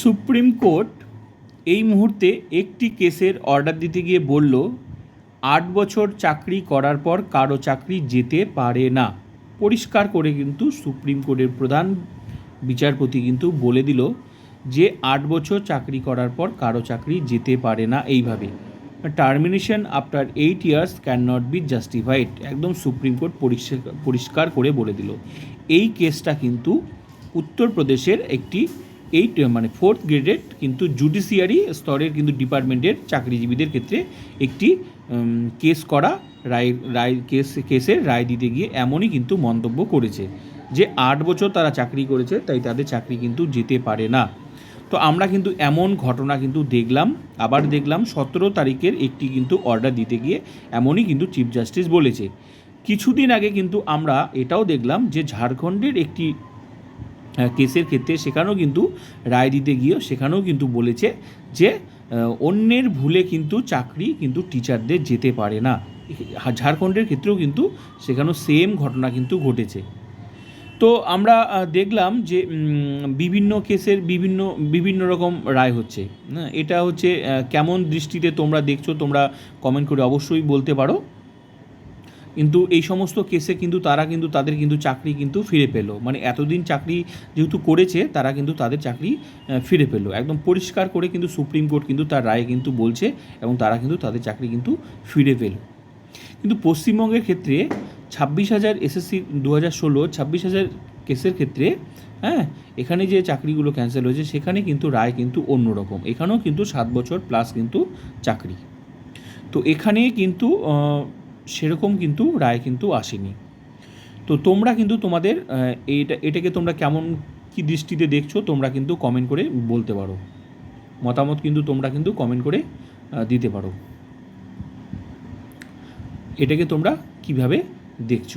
Supreme court এই মুহূর্তে একটি কেসের অর্ডার দিতে গিয়ে বলল, আট বছর চাকরি করার পর কারও চাকরি যেতে পারে না। পরিষ্কার করে কিন্তু সুপ্রিম কোর্টের প্রধান বিচারপতি কিন্তু বলে দিল যে, আট বছর চাকরি করার পর কারও চাকরি যেতে পারে না। এইভাবে। Termination after eight years can not be justified, একদম সুপ্রিম কোর্ট পরিষ্কার পরিষ্কার করে বলে দিল। এই কেসটা কিন্তু উত্তরপ্রদেশের একটি এইট মানে ফোর্থ গ্রেডেড কিন্তু জুডিশিয়ারি স্তরের কিন্তু ডিপার্টমেন্টের চাকরিজীবীদের ক্ষেত্রে একটি কেস করা রায় রায় কেস কেসের রায় দিতে গিয়ে এমনই কিন্তু মন্তব্য করেছে যে আট বছর তারা চাকরি করেছে, তাই তাদের চাকরি কিন্তু যেতে পারে না। তো আমরা কিন্তু এমন ঘটনা কিন্তু দেখলাম, আবার দেখলাম সতেরো তারিখের একটি কিন্তু অর্ডার দিতে গিয়ে এমনই কিন্তু চিফ জাস্টিস বলেছে। কিছুদিন আগে কিন্তু আমরা এটাও দেখলাম যে ঝাড়খণ্ডের একটি কেসের ক্ষেত্রে সেখানেও কিন্তু রায় দিতে গিয়েও সেখানেও কিন্তু বলেছে যে অন্যের ভুলে কিন্তু চাকরি কিন্তু টিচারদের যেতে পারে না। ঝাড়খণ্ডের ক্ষেত্রেও কিন্তু সেখানেও সেম ঘটনা কিন্তু ঘটেছে। তো আমরা দেখলাম যে বিভিন্ন কেসের বিভিন্ন বিভিন্ন রকম রায় হচ্ছে। না এটা হচ্ছে কেমন দৃষ্টিতে তোমরা দেখছ তোমরা কমেন্ট করে অবশ্যই বলতে পারো। কিন্তু এই সমস্ত কেসে কিন্তু তারা কিন্তু, তাদের কিন্তু চাকরি কিন্তু ফিরে পেল। মানে এতদিন চাকরি যেহেতু করেছে, তারা কিন্তু তাদের চাকরি ফিরে পেল। একদম পরিষ্কার করে কিন্তু সুপ্রিম কোর্ট কিন্তু তার রায় কিন্তু বলছে এবং তারা কিন্তু তাদের চাকরি কিন্তু ফিরে পেল। কিন্তু পশ্চিমবঙ্গের ক্ষেত্রে ছাব্বিশ হাজার এসএসসি দু হাজার ষোলো, ছাব্বিশ হাজার কেসের ক্ষেত্রে হ্যাঁ এখানে যে চাকরিগুলো ক্যান্সেল হয়েছে, সেখানে কিন্তু রায় কিন্তু অন্যরকম। এখানেও কিন্তু সাত বছর প্লাস কিন্তু চাকরি। তো এখানে কিন্তু সেরকম কিন্তু রায় কিন্তু আসেনি। তো তোমরা কিন্তু তোমাদের এটা এটাকে তোমরা কেমন কি দৃষ্টিতে দেখছ তোমরা কিন্তু কমেন্ট করে বলতে পারো। মতামত কিন্তু তোমরা কিন্তু কমেন্ট করে দিতে পারো। এটাকে তোমরা কীভাবে দেখছ?